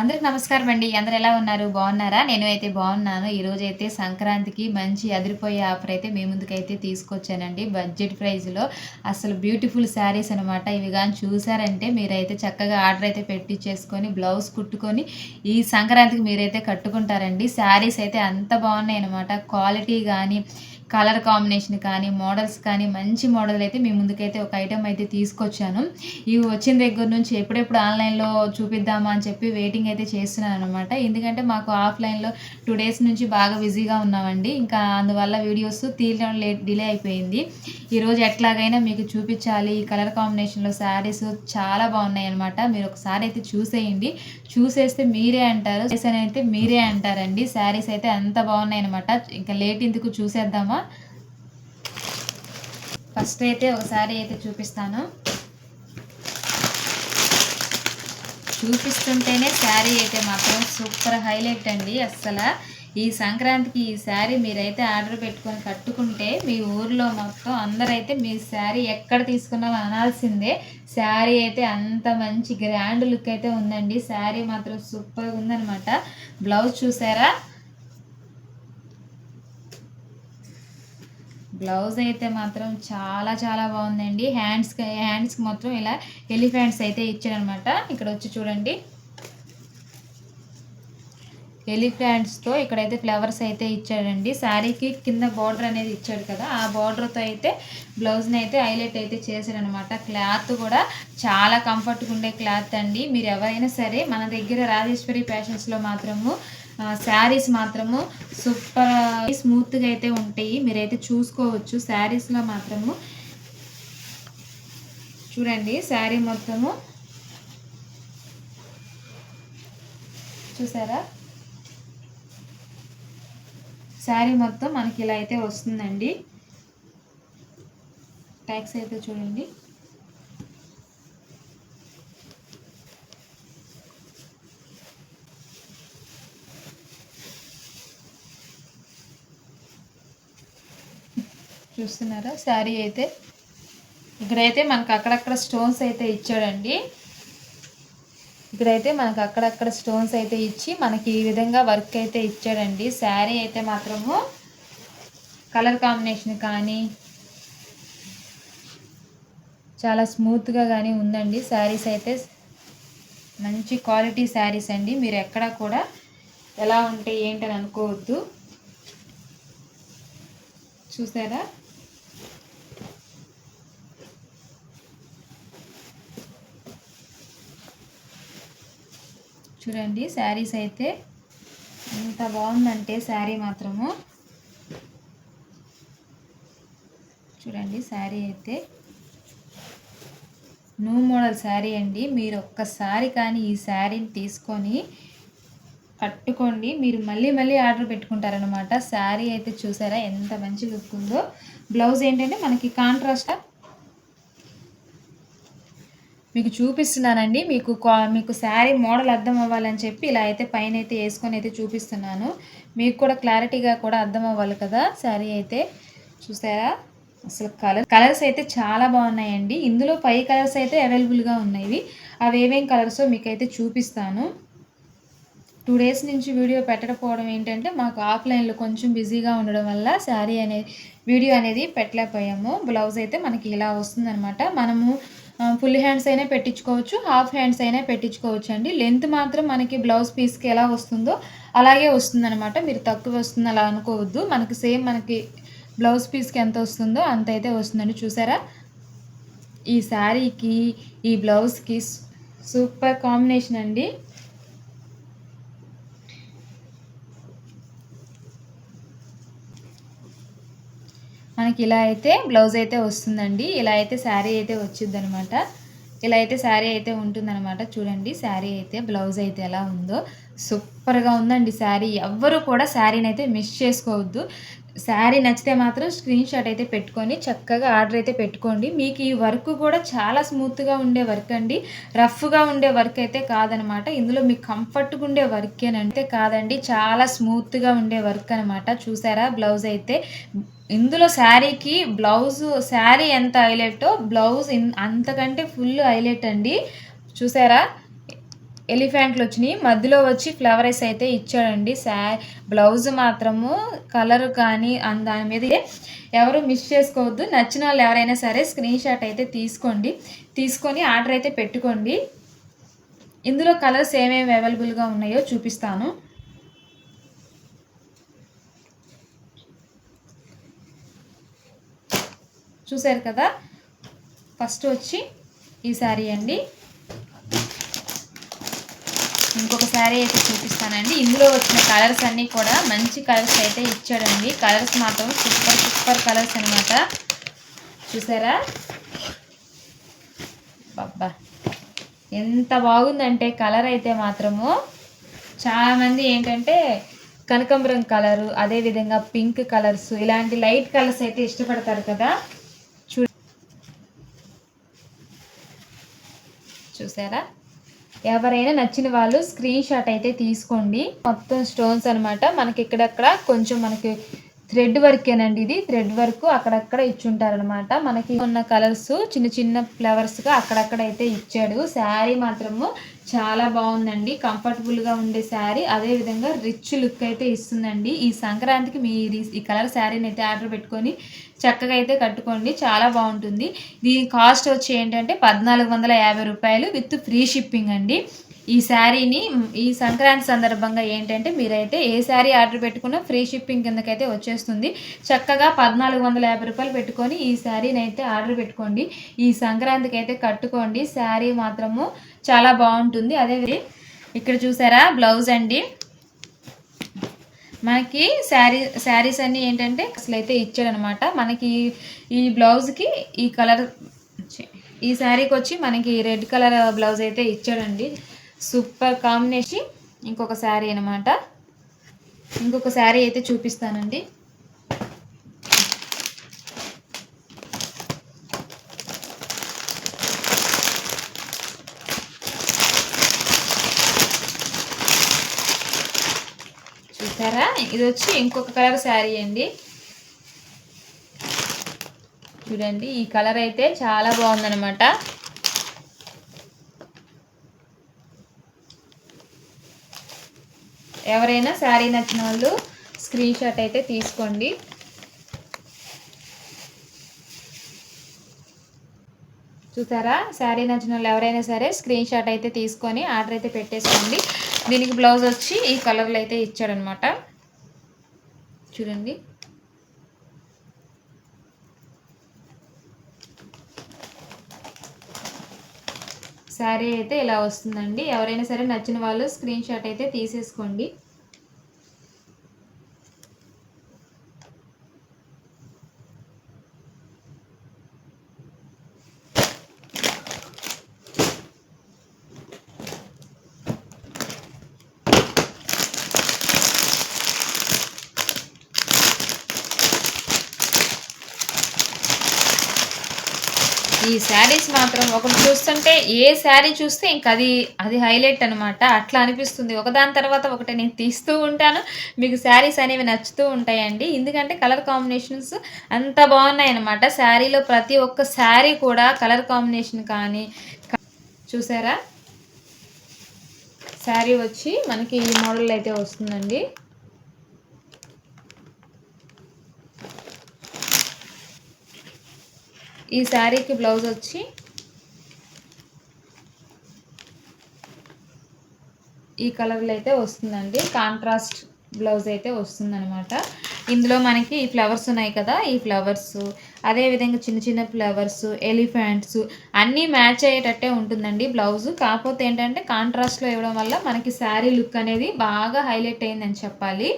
అందరికి నమస్కారం అండి. అందరు ఎలా ఉన్నారు? బాగున్నారా? నేను అయితే బాగున్నాను. ఈరోజు అయితే సంక్రాంతికి మంచి అదిరిపోయే ఆఫర్ అయితే మీ ముందుకైతే తీసుకొచ్చానండి. బడ్జెట్ ప్రైస్లో అసలు బ్యూటిఫుల్ శారీస్ అనమాట ఇవి కానీ చూసారంటే మీరైతే చక్కగా ఆర్డర్ అయితే పెట్టించేసుకొని బ్లౌజ్ కుట్టుకొని ఈ సంక్రాంతికి మీరైతే కట్టుకుంటారండి. శారీస్ అయితే అంత బాగున్నాయి అనమాట క్వాలిటీ కానీ కలర్ కాంబినేషన్ కానీ మోడల్స్ కానీ మంచి మోడల్ అయితే మీ ముందుకైతే ఒక ఐటెం అయితే తీసుకొచ్చాను. ఇవి వచ్చిన దగ్గర నుంచి ఎప్పుడెప్పుడు ఆన్లైన్లో చూపిద్దామా అని చెప్పి వెయిటింగ్ అయితే చేస్తున్నాను అనమాట ఎందుకంటే మాకు ఆఫ్లైన్లో టూ డేస్ నుంచి బాగా బిజీగా ఉన్నామండి. ఇంకా అందువల్ల వీడియోస్ తీయడం లేట్ డిలే అయిపోయింది. ఈరోజు ఎట్లాగైనా మీకు చూపించాలి. ఈ కలర్ కాంబినేషన్లో శారీస్ చాలా బాగున్నాయి అనమాట మీరు ఒకసారి అయితే చూసేయండి. చూసేస్తే మీరే అంటారు. అయితే మీరే అంటారండి. శారీస్ అయితే అంత బాగున్నాయి అనమాట ఇంకా లేట్ ఇందుకు చూసేద్దామా? ఫస్ట్ అయితే ఒకసారి అయితే చూపిస్తాను. చూపిస్తుంటేనే శారీ అయితే మాత్రం సూపర్ హైలైట్ అండి. అస్సలు ఈ సంక్రాంతికి ఈ శారీ మీరైతే ఆర్డర్ పెట్టుకొని కట్టుకుంటే మీ ఊర్లో మొత్తం అందరైతే మీ శారీ ఎక్కడ తీసుకున్నామో అనాల్సిందే. శారీ అయితే అంత మంచి గ్రాండ్ లుక్ అయితే ఉందండి. శారీ మాత్రం సూపర్గా ఉందనమాట బ్లౌజ్ చూసారా? బ్లౌజ్ అయితే మాత్రం చాలా చాలా బాగుందండి. హ్యాండ్స్కి హ్యాండ్స్కి మాత్రం ఇలా ఎలిఫెంట్స్ అయితే ఇచ్చారనమాట ఇక్కడ వచ్చి చూడండి. ఎలిఫెంట్స్తో ఇక్కడైతే ఫ్లవర్స్ అయితే ఇచ్చాడండి. శారీకి కింద బార్డర్ అనేది ఇచ్చాడు కదా ఆ బార్డర్తో అయితే బ్లౌజ్ని అయితే హైలైట్ అయితే చేశాడనమాట క్లాత్ కూడా చాలా కంఫర్ట్గా ఉండే క్లాత్ అండి. మీరు ఎవరైనా సరే మన దగ్గర రాజేశ్వరి ఫ్యాషన్స్లో మాత్రము శారీస్ మాత్రము సూపర్ స్మూత్గా అయితే ఉంటాయి. మీరైతే చూసుకోవచ్చు శారీస్లో మాత్రము. చూడండి శారీ మొత్తము. చూసారా? శారీ మొత్తం మనకి ఇలా అయితే వస్తుందండి. ట్యాక్స్ అయితే చూడండి. చూస్తున్నారా? శారీ అయితే ఇక్కడైతే మనకు అక్కడక్కడ స్టోన్స్ అయితే ఇచ్చాడండి. ఇక్కడైతే మనకు అక్కడక్కడ స్టోన్స్ అయితే ఇచ్చి మనకి ఈ విధంగా వర్క్ అయితే ఇచ్చాడండి. శారీ అయితే మాత్రము కలర్ కాంబినేషన్ కానీ చాలా స్మూత్గా కానీ ఉందండి. శారీస్ అయితే మంచి క్వాలిటీ శారీస్ అండి. మీరు ఎక్కడ కూడా ఎలా ఉంటే ఏంటని అనుకోవద్దు. చూసారా? చూడండి శారీస్ అయితే ఎంత బాగుందంటే శారీ మాత్రము. చూడండి శారీ అయితే న్యూ మోడల్ శారీ అండి. మీరు ఒక్కసారి కానీ ఈ శారీని తీసుకొని కట్టుకోండి. మీరు మళ్ళీ మళ్ళీ ఆర్డర్ పెట్టుకుంటారనమాట శారీ అయితే చూసారా ఎంత మంచి లుక్ ఉందో. బ్లౌజ్ ఏంటంటే మనకి కాంట్రాస్ట్ మీకు చూపిస్తున్నానండి. మీకు మీకు శారీ మోడల్ అర్థం అవ్వాలని చెప్పి ఇలా అయితే పైన అయితే వేసుకొని అయితే చూపిస్తున్నాను. మీకు కూడా క్లారిటీగా కూడా అర్థం అవ్వాలి కదా శారీ అయితే. చూసారా? అసలు కలర్ కలర్స్ అయితే చాలా బాగున్నాయండి. ఇందులో ఫైవ్ కలర్స్ అయితే అవైలబుల్గా ఉన్నాయి అవి ఏమేం కలర్సో మీకైతే చూపిస్తాను. టూ డేస్ నుంచి వీడియో పెట్టకపోవడం ఏంటంటే మాకు ఆఫ్లైన్లో కొంచెం బిజీగా ఉండడం వల్ల శారీ అనేది వీడియో అనేది పెట్టలేకపోయాము. బ్లౌజ్ అయితే మనకి ఇలా వస్తుందనమాట మనము ఫుల్ హ్యాండ్స్ అయినా పెట్టించుకోవచ్చు హాఫ్ హ్యాండ్స్ అయినా పెట్టించుకోవచ్చు అండి లెంత్ మాత్రం మనకి బ్లౌజ్ పీస్కి ఎలా వస్తుందో అలాగే వస్తుందనమాట మీరు తక్కువ వస్తుంది అలా అనుకోవద్దు. మనకి సేమ్ మనకి బ్లౌజ్ పీస్కి ఎంత వస్తుందో అంత అయితే వస్తుందండి. చూసారా? ఈ శారీకి ఈ బ్లౌజ్కి సూపర్ కాంబినేషన్ అండి. మనకి ఇలా అయితే బ్లౌజ్ అయితే వస్తుందండి. ఇలా అయితే శారీ అయితే వచ్చింది అనమాట ఇలా అయితే శారీ అయితే ఉంటుందన్నమాట చూడండి శారీ అయితే బ్లౌజ్ అయితే ఎలా ఉందో. సూపర్గా ఉందండి శారీ. ఎవ్వరు కూడా శారీని అయితే మిస్ చేసుకోవద్దు. శారీ నచ్చితే మాత్రం స్క్రీన్ షాట్ అయితే పెట్టుకొని చక్కగా ఆర్డర్ అయితే పెట్టుకోండి. మీకు ఈ వర్క్ కూడా చాలా స్మూత్గా ఉండే వర్క్ అండి. రఫ్గా ఉండే వర్క్ అయితే కాదనమాట. ఇందులో మీకు కంఫర్ట్గా ఉండే వర్కేనంటే కాదండి చాలా స్మూత్గా ఉండే వర్క్ అనమాట. చూసారా? బ్లౌజ్ అయితే ఇందులో శారీకి బ్లౌజ్ శారీ ఎంత హైలైటో బ్లౌజ్ అంతకంటే ఫుల్ హైలైట్ అండి. చూసారా? ఎలిఫెంట్లు వచ్చినాయి. మధ్యలో వచ్చి ఫ్లవర్స్ అయితే ఇచ్చాడండి. శా బ్లౌజ్ మాత్రము కలర్ కానీ దాని మీద ఎవరు మిస్ చేసుకోవద్దు. నచ్చిన వాళ్ళు ఎవరైనా సరే స్క్రీన్ షాట్ అయితే తీసుకోండి. తీసుకొని ఆర్డర్ అయితే పెట్టుకోండి. ఇందులో కలర్స్ ఏమేమి అవైలబుల్గా ఉన్నాయో చూపిస్తాను. చూసారు కదా? ఫస్ట్ వచ్చి ఈ శారీ అండి. ఇంకొక శారీ అయితే చూపిస్తానండి. ఇందులో వచ్చిన కలర్స్ అన్నీ కూడా మంచి కలర్స్ అయితే ఇచ్చాడండి. కలర్స్ మాత్రం సూపర్ సూపర్ కలర్స్ అనమాట చూసారా? బాబా ఎంత బాగుందంటే కలర్ అయితే మాత్రము. చాలామంది ఏంటంటే కనకంబరం కలరు అదేవిధంగా పింక్ కలర్స్ ఇలాంటి లైట్ కలర్స్ అయితే ఇష్టపడతారు కదా? చూసారా? ఎవరైనా నచ్చిన వాళ్ళు స్క్రీన్ షాట్ అయితే తీసుకోండి. మొత్తం స్టోన్స్ అనమాట మనకి ఇక్కడక్కడ కొంచెం మనకి థ్రెడ్ వర్కేనండి ఇది. థ్రెడ్ వర్క్ అక్కడక్కడ ఇచ్చుంటారనమాట మనకి ఉన్న కలర్స్ చిన్న చిన్న ఫ్లవర్స్గా అక్కడక్కడ అయితే ఇచ్చాడు. శారీ మాత్రము చాలా బాగుందండి. కంఫర్టబుల్గా ఉండే శారీ. అదేవిధంగా రిచ్ లుక్ అయితే ఇస్తుందండి. ఈ సంక్రాంతికి మీరు ఈ- కలర్ శారీని అయితే ఆర్డర్ పెట్టుకొని చక్కగా అయితే కట్టుకోండి. చాలా బాగుంటుంది. దీని కాస్ట్ వచ్చి ఏంటంటే పద్నాలుగు వందల యాభై రూపాయలు విత్ ఫ్రీ షిప్పింగ్ అండి. ఈ శారీని ఈ సంక్రాంతి సందర్భంగా ఏంటంటే మీరైతే ఏ శారీ ఆర్డర్ పెట్టుకున్నా ఫ్రీ షిప్పింగ్ కిందకైతే వచ్చేస్తుంది. చక్కగా పద్నాలుగు వందల యాభై రూపాయలు పెట్టుకొని ఈ శారీని అయితే ఆర్డర్ పెట్టుకోండి. ఈ సంక్రాంతికి అయితే కట్టుకోండి. శారీ మాత్రము చాలా బాగుంటుంది. అదే ఇక్కడ చూసారా బ్లౌజ్ అండి. మనకి శారీ శారీస్ అన్నీ ఏంటంటే అసలు అయితే ఇచ్చాడనమాట మనకి ఈ బ్లౌజ్కి ఈ కలర్ ఈ శారీకి వచ్చి మనకి రెడ్ కలర్ బ్లౌజ్ అయితే ఇచ్చాడండి. Super combination. ఇంకొక శారీ అనమాట ఇంకొక శారీ అయితే చూపిస్తానండి. చూసారా? ఇది వచ్చి ఇంకొక కలర్ శారీ అండి. చూడండి ఈ కలర్ అయితే చాలా బాగుందన్నమాట. ఎవరైనా శారీ నచ్చిన వాళ్ళు స్క్రీన్ షాట్ అయితే తీసుకోండి. చూసారా? శారీ నచ్చిన వాళ్ళు ఎవరైనా సరే స్క్రీన్ షాట్ అయితే తీసుకొని ఆర్డర్ అయితే పెట్టేసుకోండి. దీనికి బ్లౌజ్ వచ్చి ఈ కలర్లో అయితే ఇచ్చాడనమాట. చూడండి. శారీ అయితే ఇలా వస్తుందండి. ఎవరైనా సరే నచ్చిన వాళ్ళు స్క్రీన్ షాట్ అయితే తీసేసుకోండి ఈ శారీస్ మాత్రం ఒకటి చూస్తుంటే ఏ శారీ చూస్తే ఇంక అది అది హైలైట్ అనమాట అట్లా అనిపిస్తుంది. ఒకదాని తర్వాత ఒకటి నేను తీస్తూ ఉంటాను. మీకు శారీస్ అనేవి నచ్చుతూ ఉంటాయండి. ఎందుకంటే కలర్ కాంబినేషన్స్ అంత బాగున్నాయి అనమాట శారీలో ప్రతి ఒక్క శారీ కూడా కలర్ కాంబినేషన్ కానీ చూసారా? శారీ వచ్చి మనకి ఈ మోడల్ అయితే వస్తుందండి. ఈ శారీకి బ్లౌజ్ వచ్చి ఈ కలర్లో అయితే వస్తుందండి. కాంట్రాస్ట్ బ్లౌజ్ అయితే వస్తుందన్నమాట. ఇందులో మనకి ఈ ఫ్లవర్స్ ఉన్నాయి కదా ఈ ఫ్లవర్స్. అదేవిధంగా చిన్న చిన్న ఫ్లవర్స్ ఎలిఫెంట్స్ అన్నీ మ్యాచ్ అయ్యేటట్టే ఉంటుందండి బ్లౌజ్. కాకపోతే ఏంటంటే కాంట్రాస్ట్లో ఇవ్వడం వల్ల మనకి శారీ లుక్ అనేది బాగా హైలైట్ అయిందని చెప్పాలి.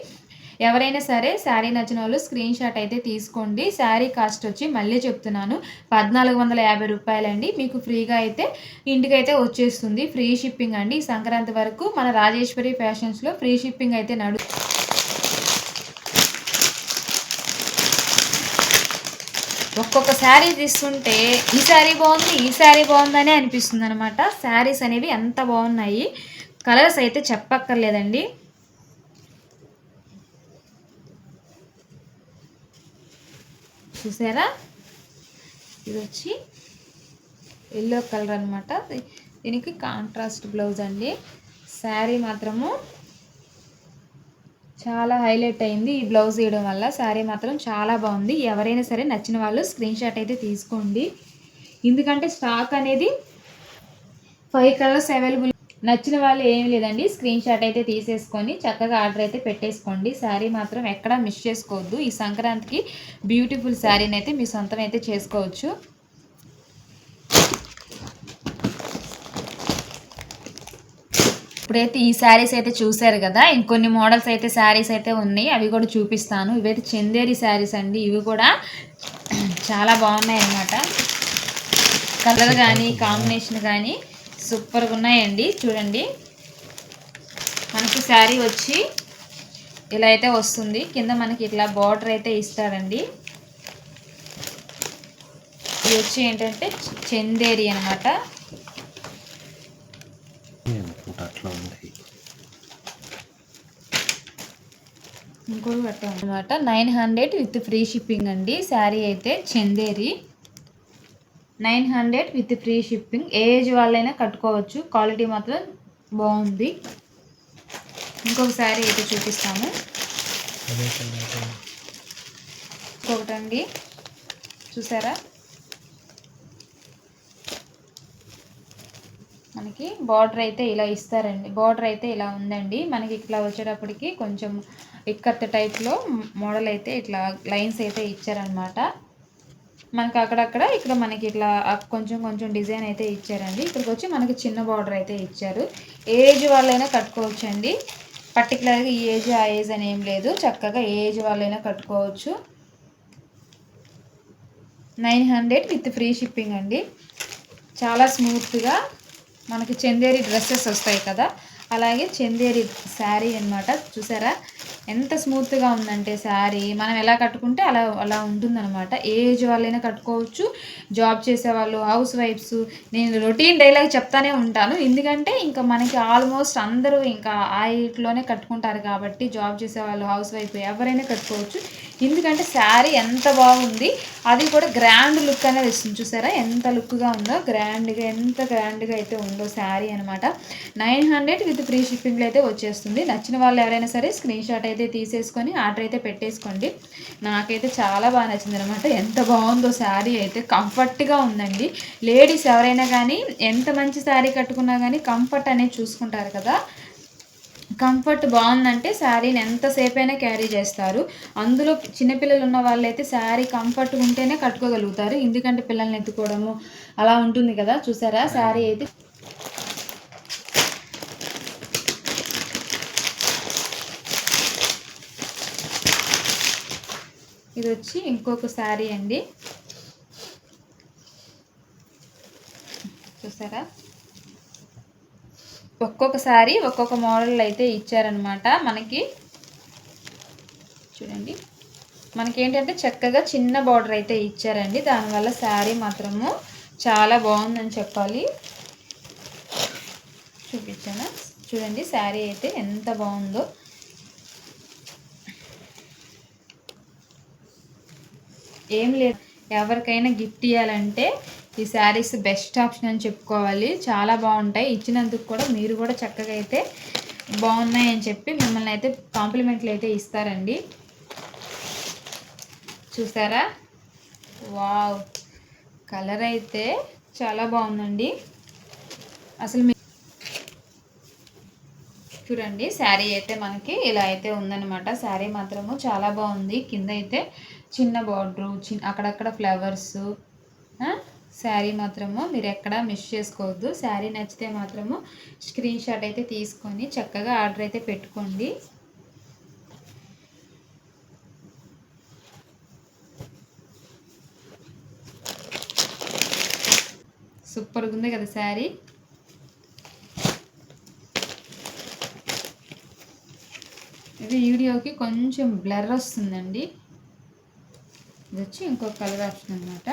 ఎవరైనా సరే శారీ నచ్చిన వాళ్ళు స్క్రీన్ షాట్ అయితే తీసుకోండి. శారీ కాస్ట్ వచ్చి మళ్ళీ చెప్తున్నాను. పద్నాలుగు వందల యాభై రూపాయలండి. మీకు ఫ్రీగా అయితే ఇంటికైతే వచ్చేస్తుంది. ఫ్రీ షిప్పింగ్ అండి. సంక్రాంతి వరకు మన రాజేశ్వరి ఫ్యాషన్స్లో ఫ్రీ షిప్పింగ్ అయితే నడు ఒక్కొక్క శారీ తీసుకుంటే ఈ శారీ బాగుంది ఈ శారీ బాగుందని అనిపిస్తుంది అనమాట శారీస్ అనేవి ఎంత బాగున్నాయి? కలర్స్ అయితే చెప్పక్కర్లేదండి. చూసారా? ఇది వచ్చి ఎల్లో కలర్ అనమాట దీనికి కాంట్రాస్ట్ బ్లౌజ్ అండి. శారీ మాత్రము చాలా హైలైట్ అయింది. ఈ బ్లౌజ్ వేయడం వల్ల శారీ మాత్రం చాలా బాగుంది. ఎవరైనా సరే నచ్చిన వాళ్ళు స్క్రీన్ షాట్ అయితే తీసుకోండి. ఎందుకంటే స్టాక్ అనేది ఫైవ్ కలర్స్ అవైలబుల్ నచ్చిన వాళ్ళు ఏం లేదండి. స్క్రీన్ షాట్ అయితే తీసేసుకొని చక్కగా ఆర్డర్ అయితే పెట్టేసుకోండి. శారీ మాత్రం ఎక్కడా మిస్ చేసుకోవద్దు. ఈ సంక్రాంతికి బ్యూటిఫుల్ శారీని అయితే మీ సొంతం అయితే చేసుకోవచ్చు. ఇప్పుడైతే ఈ శారీస్ అయితే చూసారు కదా? ఇంకొన్ని మోడల్స్ అయితే శారీస్ అయితే ఉన్నాయి. అవి కూడా చూపిస్తాను. ఇవైతే చందేరి శారీస్ అండి. ఇవి కూడా చాలా బాగున్నాయి అన్నమాట కలర్ కానీ కాంబినేషన్ కానీ సూపర్గా ఉన్నాయండి చూడండి. మనకి శారీ వచ్చి ఇలా అయితే వస్తుంది. కింద మనకి ఇట్లా బార్డర్ అయితే ఇస్తాడండి. ఇది వచ్చి ఏంటంటే చందేరి అనమాట ఇంకోటి అనమాట nine hundred with free shipping అండి. శారీ అయితే Chanderi. Nine hundred with free shipping. A age వాళ్ళైనా కట్టుకోవచ్చు. క్వాలిటీ మాత్రం బాగుంది. ఇంకొక శారీ అయితే చూపిస్తాము. ఇంకొకటండి. చూసారా? మనకి బార్డర్ అయితే ఇలా ఇస్తారండి. బార్డర్ అయితే ఇలా ఉందండి. మనకి ఇట్లా వచ్చేటప్పటికి కొంచెం ఇక్కత్త టైప్లో మోడల్ అయితే ఇట్లా లైన్స్ అయితే ఇచ్చారనమాట మనకి అక్కడక్కడ ఇక్కడ మనకి ఇట్లా కొంచెం కొంచెం డిజైన్ అయితే ఇచ్చారండి. ఇక్కడికి వచ్చి మనకి చిన్న బార్డర్ అయితే ఇచ్చారు. ఏజ్ వాళ్ళైనా కట్టుకోవచ్చండి. పర్టికులర్గా ఈ ఏజ్ ఆ ఏజ్ అని ఏం లేదు. చక్కగా ఏ ఏజ్ వాళ్ళైనా కట్టుకోవచ్చు. Nine hundred with free shipping అండి. చాలా స్మూత్గా మనకి చందేరి డ్రెస్సెస్ వస్తాయి కదా. అలాగే చందేరి శారీ అన్నమాట. చూసారా? ఎంత స్మూత్గా ఉందంటే శారీ మనం ఎలా కట్టుకుంటే అలా అలా ఉంటుందన్నమాట. ఏ ఏజ్ వాళ్ళైనా కట్టుకోవచ్చు జాబ్ చేసేవాళ్ళు హౌస్ వైఫ్స్. నేను రొటీన్ డైలాగ్ చెప్తానే ఉంటాను. ఎందుకంటే ఇంకా మనకి ఆల్మోస్ట్ అందరూ ఇంకా ఆ ఇట్లోనే కట్టుకుంటారు కాబట్టి జాబ్ చేసేవాళ్ళు హౌస్ వైఫ్ ఎవరైనా కట్టుకోవచ్చు. ఎందుకంటే శారీ ఎంత బాగుంది అది కూడా గ్రాండ్ లుక్ అనేది ఇస్తుంది చూసారా ఎంత లుక్గా ఉందో గ్రాండ్గా ఎంత గ్రాండ్గా అయితే ఉందో శారీ అనమాట నైన్ హండ్రెడ్ విత్ ఫ్రీ షిప్పింగ్లో అయితే వచ్చేస్తుంది. నచ్చిన వాళ్ళు ఎవరైనా సరే స్క్రీన్ షాట్ అయితే తీసేసుకొని ఆర్డర్ అయితే పెట్టేసుకోండి. నాకైతే చాలా బాగా నచ్చింది అనమాట ఎంత బాగుందో శారీ అయితే కంఫర్ట్గా ఉందండి. లేడీస్ ఎవరైనా కానీ ఎంత మంచి శారీ కట్టుకున్నా కానీ కంఫర్ట్ అనేది చూసుకుంటారు కదా. కంఫర్ట్ బాగుందంటే శారీని ఎంతసేపు అయినా క్యారీ చేస్తారు. అందులో చిన్నపిల్లలు ఉన్న వాళ్ళైతే శారీ కంఫర్ట్ ఉంటేనే కట్టుకోగలుగుతారు. ఎందుకంటే పిల్లల్ని ఎత్తుకోవడము అలా ఉంటుంది కదా. చూసారా? శారీ అయితే ఇది వచ్చి ఇంకొక శారీ అండి. చూసారా? ఒక్కొక్కసారి ఒక్కొక్క మోడల్ అయితే ఇచ్చారనమాట మనకి. చూడండి. మనకి ఏంటంటే చక్కగా చిన్న బార్డర్ అయితే ఇచ్చారండి. దానివల్ల శారీ మాత్రము చాలా బాగుందని చెప్పాలి. చూపించాను? చూడండి శారీ అయితే ఎంత బాగుందో. ఏం లేదు. ఎవరికైనా గిఫ్ట్ ఇవ్వాలంటే ఈ శారీస్ బెస్ట్ ఆప్షన్ అని చెప్పుకోవాలి. చాలా బాగుంటాయి. ఇచ్చినందుకు కూడా మీరు కూడా చక్కగా అయితే బాగున్నాయి అని చెప్పి మిమ్మల్ని అయితే కాంప్లిమెంట్లు అయితే ఇస్తారండి. చూసారా? వావ్! కలర్ అయితే చాలా బాగుందండి. అసలు మీ చూడండి శారీ అయితే మనకి ఇలా అయితే ఉందన్నమాట. శారీ మాత్రము చాలా బాగుంది. కింద అయితే చిన్న బార్డరు చిన్న అక్కడక్కడ ఫ్లవర్స్ శారీ మాత్రము మీరు ఎక్కడ మిస్ చేసుకోవద్దు. శారీ నచ్చితే మాత్రము స్క్రీన్ షాట్ అయితే తీసుకొని చక్కగా ఆర్డర్ అయితే పెట్టుకోండి. సూపర్గా ఉంది కదా శారీ. ఇది వీడియోకి కొంచెం బ్లర్ వస్తుందండి. ఇది వచ్చి ఇంకొక కలర్ ఆప్షన్ అనమాట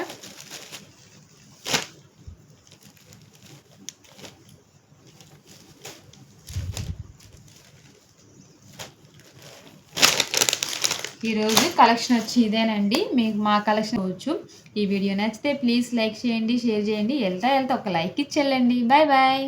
ఈరోజు కలెక్షన్ వచ్చి ఇదేనండి. మీకు మా కలెక్షన్ అవ్వచ్చు ఈ వీడియో నచ్చితే ప్లీజ్ లైక్ చేయండి షేర్ చేయండి. వెళ్తా వెళ్తా ఒక లైక్ ఇచ్చేళ్ళండి. Bye bye.